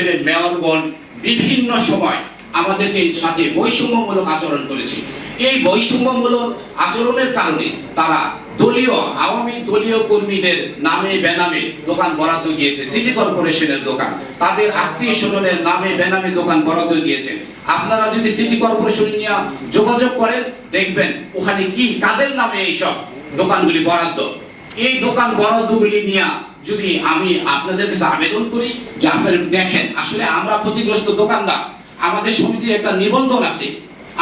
কর্পোরেশনের মেয়রগণ বিভিন্ন সময় আমাদেরকে সাথে বৈষম্যমূলক আচরণ করেছে। এই বৈষম্যমূলক আচরণের কারণে তারা দলীয়, আওয়ামী দলীয় কর্মীদের নামে বেনামে দোকান বরাদ্দ দিয়েছে, সিটি কর্পোরেশনের দোকান। তাদের আত্মীয় স্বজনের নামে বেনামে দোকান বরাদ্দ দিয়েছে। আপনারা যদি সিটি কর্পোরেশন নিয়ে যোগাযোগ করেন, দেখবেন ওখানে কি, কাদের নামে এইসব দোকানগুলি বরাদ্দ? এই দোকান বরাদ্দগুলি নিয়ে যদি আমি আপনাদের কাছে আবেদন করি যে আপনারা দেখেন, আসলে আমরা ক্ষতিগ্রস্ত দোকানদার। আমাদের সমিতির একটা নিবন্ধন আছে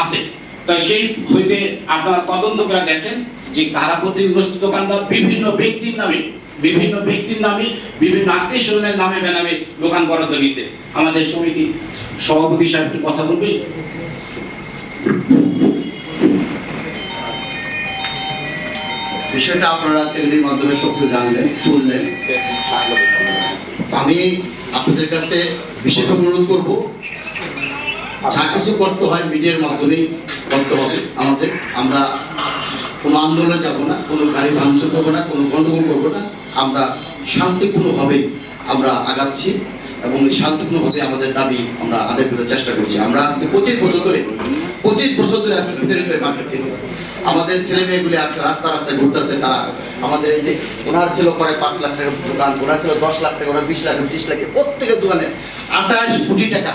আছে। তাই সেই হইতে আপনারা তদন্ত করে দেখেন যে কারা ক্ষতিগ্রস্ত দোকানদার, বিভিন্ন ব্যক্তির নামে, বিভিন্ন ব্যক্তির নামে, বিভিন্ন আত্মীয় স্বজনের নামে বেনামে দোকান বরাদ্দ নিয়েছে আমাদের সমিতি সভাপতি সাহেব কথা বলবে বিষয়টা আপনারা চ্যানেলের মাধ্যমে সব কিছু জানলেন, শুনলেন। আমি আপনাদের কাছে বিশেষ অনুরোধ করব, যা কিছু করতে হয় মিডিয়ার মাধ্যমেই করতে হবে। আমাদের, আমরা কোনো আন্দোলনে যাব না, কোনো গাড়ি ভাঙচুর করব না, কোনো গণ্ডগোল করব না। আমরা শান্তিপূর্ণভাবেই আমরা আগাচ্ছি। এবং শান্তিপূর্ণভাবে আমাদের দাবি আমরা আদায় করার চেষ্টা করছি। আমরা আজকে পঁচিশ বছর ধরে, পঁচিশ বছর ধরে আজকে বিতাড়িত হয়ে মার্কেট থেকে আমাদের ছেলে মেয়েগুলি আজকে রাস্তা রাস্তায় ঘুরতেছে, তারা আমাদের এই যে ওনার ছিল পরে পাঁচ লাখ টাকার দোকান, ওনার ছিল দশ লাখ টাকা, ওনার বিশ লাখ ত্রিশ লাখ প্রত্যেকের দোকানে আঠাশ কোটি টাকা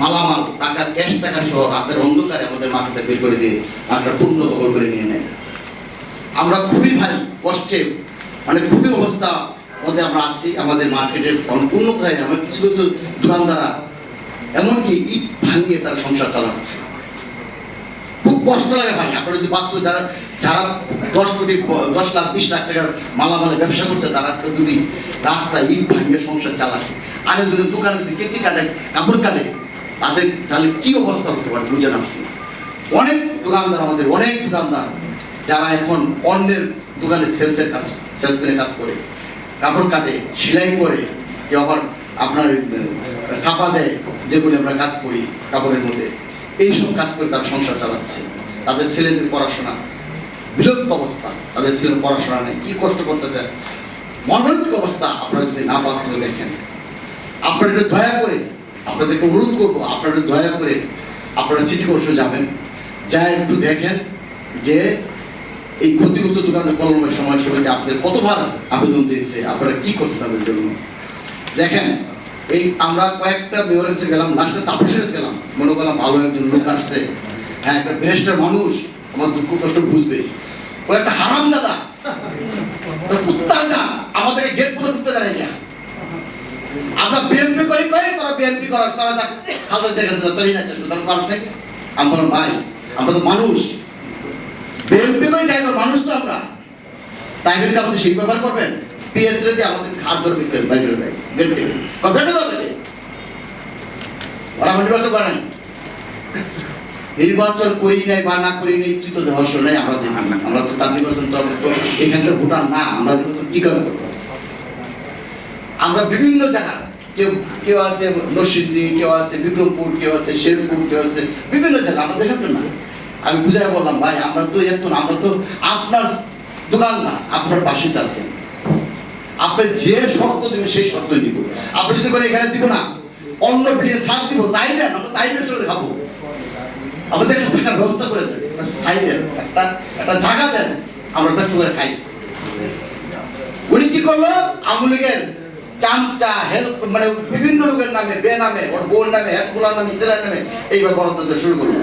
মালামাল, টাকা, ক্যাশ টাকা সহ রাতের অন্ধকারে আমাদের মাটিতে বের করে দিয়ে মাঠটা পূর্ণ দখল করে নিয়ে নেয়। আমরা খুবই ভাই কষ্টে মানে খুবই অবস্থা মধ্যে আমরা আছি, আমাদের মার্কেটের নেই। আমার কিছু কিছু দোকানদারা এমনকি ইট ভাঙিয়ে তারা সংসার চালাচ্ছে। খুব কষ্ট লাগে ভাই। আপনারা যদি বাস্তব যারা যারা দশ কোটি, দশ লাখ, বিশ লাখ টাকার মালামালে ব্যবসা করছে, তারা আজকে যদি রাস্তায় ইট ভাঙিয়ে সংসার চালায়, আগে যদি দোকানে যদি কেচি কাটে, কাপড় কাটে, তাদের তাহলে কি অবস্থা হতে পারে বুঝেন আপনি? অনেক দোকানদার আমাদের, অনেক দোকানদার, যারা এখন অন্যের দোকানে সেলসের কাজ সেলসম্যানের কাজ করে। কাপড় কাটে, সেলাই করে কেউ আবার আপনার ছাপা দেয়, যেগুলি আমরা কাজ করি কাপড়ের মধ্যে। এইসব কাজ করে তারা সংসার চালাচ্ছে। তাদের ছেলেদের পড়াশোনা, বিরক্ত অবস্থা। তাদের ছেলের পড়াশোনা নেই। কি কষ্ট করতেছে মর্মান্তিক অবস্থা আপনারা যদি না বাস্তবে দেখেন। আপনারা দয়া করে, আপনাদেরকে অনুরোধ করব আপনারা একটু দয়া করে আপনারা সিটি কর্পোরেশনে যাবেন। যা একটু দেখেন যে এই ক্ষতিগ্রস্ত দোকানের সময় সবাইকে আপনাদের কতবার আবেদন দিয়েছে? আপনারা কি করছে তাদের জন্য? দেখেন, এই আমরা কয়েকটা মেয়র কাছে গেলাম লাস্টে তাপসের কাছে গেলাম। মনে করলাম ভালো একজন লোক আসছে। হ্যাঁ একটা বেরেস্টার মানুষ, আমার দুঃখ কষ্ট বুঝবে। ও একটা হারাম দাদা কুত্তার যা আমাদেরকে গেট পর্যন্ত ঢুকতে দেয় না আমরা বিএনপি করি করি, তোরা বিএনপি করাস তারা যা খালদা দেখেছে তোরই না চেষ্টা তাহলে মানুষ নাকি আমি ভাই, আমরা তো মানুষ। তো মানুষ তো আমরা। তাই বলে সেই ব্যবহার করবেন আমাদের ধরে বাইরে দেয় দাও ওরা নির্বাচন নির্বাচন করি নাই বা না করি নাই, তুই তো রহস্য নাই, আমরা দেখি না আমরা তো তার নির্বাচন তো আমরা তো এখানকার ভোটার না, আমরা নির্বাচন কি করে করব? আমরা বিভিন্ন জায়গা কেউ কেউ আছে নরসিংদী, কেউ আছে বিক্রমপুর, কেউ আছে শেরপুর, কেউ আছে বিভিন্ন জায়গা আমাদের এখানে না। আমি বুঝাই বললাম, ভাই, আমরা তো এত আমরা তো আপনার দোকান না, আপনার পাশেতে আছেন। আপনি যে শর্ত দিবেন, সেই শর্তই দিব। আপনি যদি করে এখানে দিব না, অন্য ভিড়ে ছাড় দিব, তাই দেন, আমরা তাই বেসরে খাব আমাদের একটা ব্যবস্থা করে দেন একটা দেন, একটা একটা জায়গা দেন, আমরা ব্যবসা করে খাই। উনি কি করল? আমুলিগের চামচা হেল্প মানে বিভিন্ন লোকের নামে, বে নামে, ওর বোন নামে হেডগুলার নামে ছেলের নামে, এইবার বরাদ্দ শুরু করল।